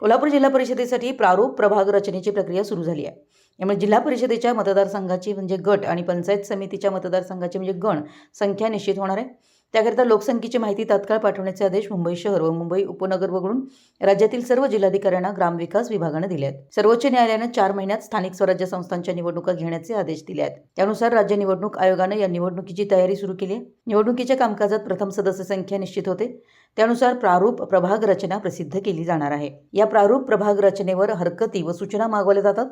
कोल्हापूर जिल्हा परिषदेसाठी प्रारूप प्रभाग रचनेची प्रक्रिया सुरू झाली आहे. यामुळे जिल्हा परिषदेच्या मतदारसंघाची म्हणजे गट आणि पंचायत समितीच्या मतदारसंघाची म्हणजे गण संख्या निश्चित होणार आहे. त्याकरिता लोकसंख्येची माहिती तात्काळ पाठवण्याचे आदेश मुंबई शहर व मुंबई उपनगर वगळून राज्यातील सर्व जिल्हाधिकाऱ्यांना ग्रामविकास विभागानं दिले आहेत सर्वोच्च न्यायालयानं चार महिन्यात स्थानिक स्वराज्य संस्थांच्या निवडणुका घेण्याचे आदेश दिले आहेत त्यानुसार राज्य निवडणूक आयोगानं या निवडणुकीची तयारी सुरू केली आहे. निवडणुकीच्या कामकाजात प्रथम सदस्य संख्या निश्चित होते. त्यानुसार प्रारूप प्रभाग रचना प्रसिद्ध केली जाणार आहे. या प्रारूप प्रभाग रचनेवर हरकती व सूचना मागवल्या जातात.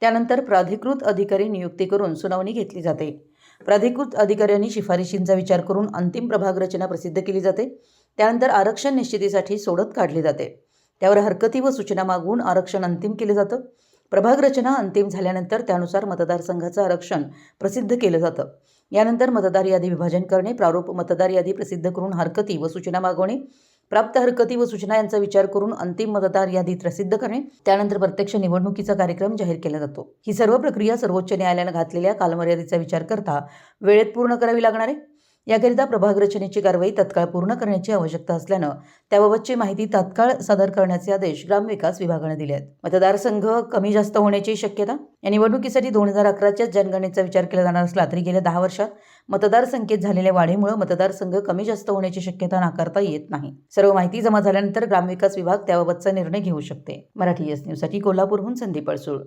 त्यानंतर प्राधिकृत अधिकारी नियुक्ती करून सुनावणी घेतली जाते. प्राधिकृत अधिकाऱ्यांनी शिफारशींचा विचार करून अंतिम प्रभाग रचना प्रसिद्ध केली जाते. त्यानंतर आरक्षण निश्चितीसाठी सोडत काढली जाते. त्यावर हरकती व सूचना मागवून आरक्षण अंतिम केलं जातं. प्रभाग रचना अंतिम झाल्यानंतर त्यानुसार मतदारसंघाचं आरक्षण प्रसिद्ध केलं जातं. यानंतर मतदार यादी विभाजन करणे प्रारूप मतदार यादी प्रसिद्ध करून हरकती व सूचना मागवणे प्राप्त हरकती व सूचना यांचा विचार करून अंतिम मतदार यादी प्रसिद्ध करणे. त्यानंतर प्रत्यक्ष निवडणुकीचा कार्यक्रम जाहीर केला जातो. ही सर्व प्रक्रिया सर्वोच्च न्यायालयानं घातलेल्या कालमर्यादेचा विचार करता वेळेत पूर्ण करावी लागणार आहे? याकरिता प्रभाग रचनेची कारवाई तत्काळ पूर्ण करण्याची आवश्यकता असल्यानं त्याबाबतची माहिती तात्काळ सादर करण्याचे आदेश ग्रामविकास विभागाने दिले आहेत. मतदारसंघ कमी जास्त होण्याची शक्यता? या निवडणुकीसाठी दोन हजार अकराच्या जनगणनेचा विचार केला जाणार असला तरी गेल्या दहा वर्षात मतदारसंख्येत झालेल्या वाढीमुळे मतदारसंघ कमी जास्त होण्याची शक्यता नाकारता येत नाही. सर्व माहिती जमा झाल्यानंतर ग्रामविकास विभाग त्याबाबतचा निर्णय घेऊ शकते. मराठी एस न्यूजसाठी कोल्हापूरहून संदीप अडसूळ.